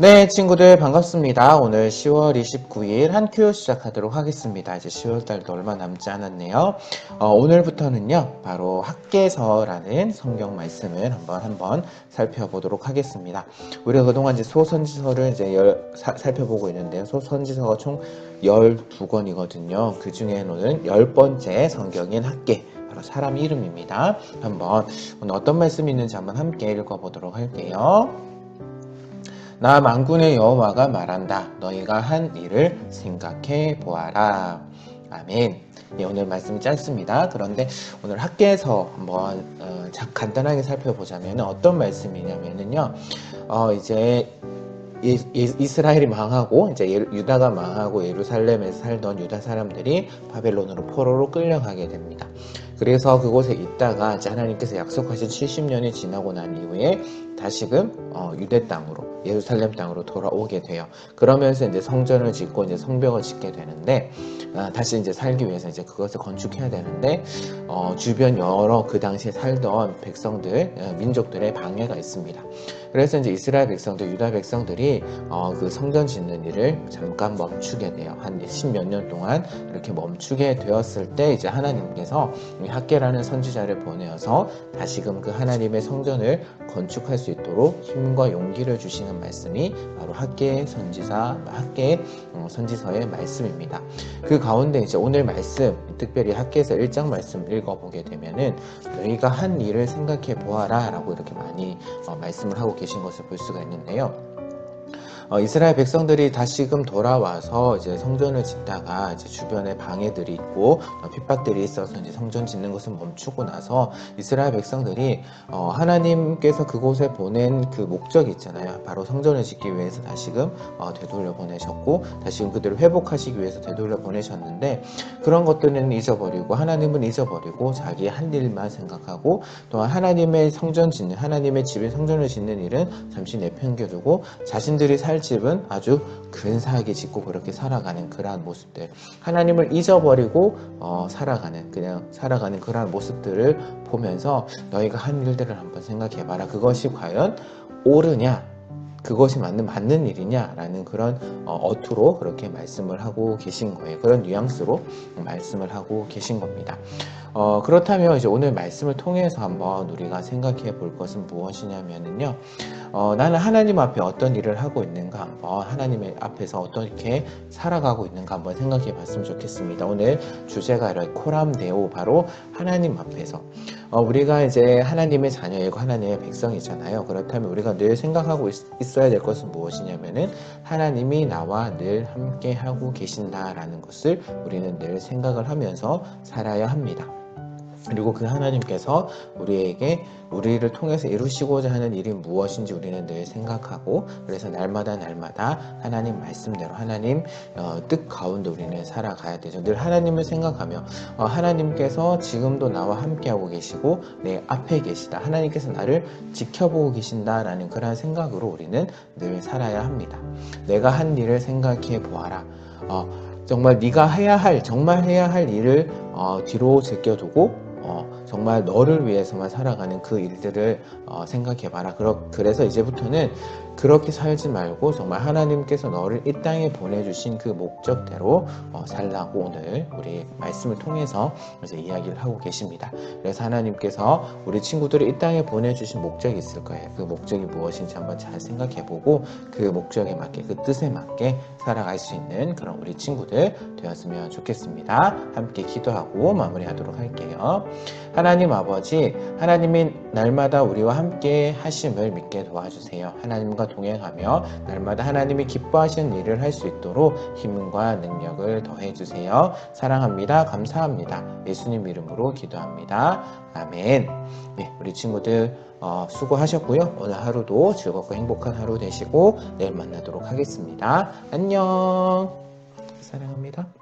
네, 친구들 반갑습니다. 오늘 10월 29일 한 큐 시작하도록 하겠습니다. 이제 10월 달도 얼마 남지 않았네요. 어, 오늘부터는요, 바로 학계서라는 성경 말씀을 한번 한번 살펴보도록 하겠습니다. 우리가 그동안 이제 소선지서를 이제 열, 사, 살펴보고 있는데요. 소선지서가 총 12권이거든요. 그 중에는 10번째 성경인 학계. 바로 사람 이름입니다. 한번 오늘 어떤 말씀이 있는지 한번 함께 읽어보도록 할게요. 나 만군의 여호와가 말한다. 너희가 한 일을 생각해 보아라. 아멘. 예, 오늘 말씀이 짧습니다. 그런데 오늘 학계에서 한번 어, 간단하게 살펴보자면 어떤 말씀이냐면요. 어, 이제 이, 이스라엘이 망하고 이제 유다가 망하고 예루살렘에서 살던 유다 사람들이 바벨론으로 포로로 끌려가게 됩니다. 그래서 그곳에 있다가 하나님께서 약속하신 70년이 지나고 난 이후에 다시금 어, 유대 땅으로 예루살렘 땅으로 돌아오게 돼요. 그러면서 이제 성전을 짓고 이제 성벽을 짓게 되는데 아, 다시 이제 살기 위해서 이제 그것을 건축해야 되는데 어, 주변 여러 그 당시에 살던 백성들 어, 민족들의 방해가 있습니다. 그래서 이제 이스라엘 백성들 유다 백성들이 어, 그 성전 짓는 일을 잠깐 멈추게 돼요. 한 십몇 년 동안 이렇게 멈추게 되었을 때 이제 하나님께서 학계라는 선지자를 보내어서 다시금 그 하나님의 성전을 건축할 수 있도록 힘과 용기를 주시는 말씀이 바로 학계 선지사 학계 어, 선지서의 말씀입니다. 그 가운데 이제 오늘 말씀 특별히 학계에서 1장 말씀 읽어보게 되면은 너희가 한 일을 생각해 보아라라고 이렇게 많이 어, 말씀을 하고 계신 것을 볼 수가 있는데요. 어, 이스라엘 백성들이 다시금 돌아와서 이제 성전을 짓다가 이제 주변에 방해들이 있고 어, 핍박들이 있어서 이제 성전 짓는 것을 멈추고 나서 이스라엘 백성들이 어, 하나님께서 그곳에 보낸 그 목적이 있잖아요. 바로 성전을 짓기 위해서 다시금 어, 되돌려 보내셨고 다시금 그들을 회복하시기 위해서 되돌려 보내셨는데 그런 것들은 잊어버리고 하나님은 잊어버리고 자기 한 일만 생각하고 또한 하나님의 성전 짓는 하나님의 집에 성전을 짓는 일은 잠시 내팽겨두고 자신들이 살 집은 아주 근사하게 짓고 그렇게 살아가는 그러한 모습들. 하나님을 잊어버리고 어, 살아가는 그냥 살아가는 그러한 모습들을 보면서 너희가 한 일들을 한번 생각해봐라. 그것이 과연 옳으냐 그것이 맞는 맞는 일이냐라는 그런 어, 투로 그렇게 말씀을 하고 계신 거예요. 그런 뉘앙스로 말씀을 하고 계신 겁니다. 어, 그렇다면 이제 오늘 말씀을 통해서 한번 우리가 생각해 볼 것은 무엇이냐면요. 어, 나는 하나님 앞에 어떤 일을 하고 있는가 한번 하나님 앞에서 어떻게 살아가고 있는가 한번 생각해 봤으면 좋겠습니다. 오늘 주제가 코람데오 바로 하나님 앞에서 어, 우리가 이제 하나님의 자녀이고 하나님의 백성이잖아요. 그렇다면 우리가 늘 생각하고 있, 있어야 될 것은 무엇이냐면은 하나님이 나와 늘 함께 하고 계신다라는 것을 우리는 늘 생각을 하면서 살아야 합니다. 그리고 그 하나님께서 우리에게 우리를 통해서 이루시고자 하는 일이 무엇인지 우리는 늘 생각하고 그래서 날마다 날마다 하나님 말씀대로 하나님 어, 뜻 가운데 우리는 살아가야 되죠. 늘 하나님을 생각하며 어, 하나님께서 지금도 나와 함께하고 계시고 내 앞에 계시다. 하나님께서 나를 지켜보고 계신다라는 그런 생각으로 우리는 늘 살아야 합니다. 내가 한 일을 생각해 보아라. 어, 정말 네가 해야 할 정말 해야 할 일을 어, 뒤로 제껴두고 어, 정말 너를 위해서만 살아가는 그 일들을 어, 생각해봐라. 그래서 이제부터는 그렇게 살지 말고 정말 하나님께서 너를 이 땅에 보내주신 그 목적대로 어, 살라고 오늘 우리 말씀을 통해서 이제 이야기를 하고 계십니다. 그래서 하나님께서 우리 친구들을 이 땅에 보내주신 목적이 있을 거예요. 그 목적이 무엇인지 한번 잘 생각해보고 그 목적에 맞게 그 뜻에 맞게 살아갈 수 있는 그런 우리 친구들 되었으면 좋겠습니다. 함께 기도하고 마무리하도록 할게요. 하나님 아버지, 하나님이 날마다 우리와 함께 하심을 믿게 도와주세요. 하나님과 동행하며 날마다 하나님이 기뻐하시는 일을 할 수 있도록 힘과 능력을 더해 주세요. 사랑합니다. 감사합니다. 예수님 이름으로 기도합니다. 아멘. 네, 우리 친구들 어, 수고하셨고요. 오늘 하루도 즐겁고 행복한 하루 되시고 내일 만나도록 하겠습니다. 안녕. 사랑합니다.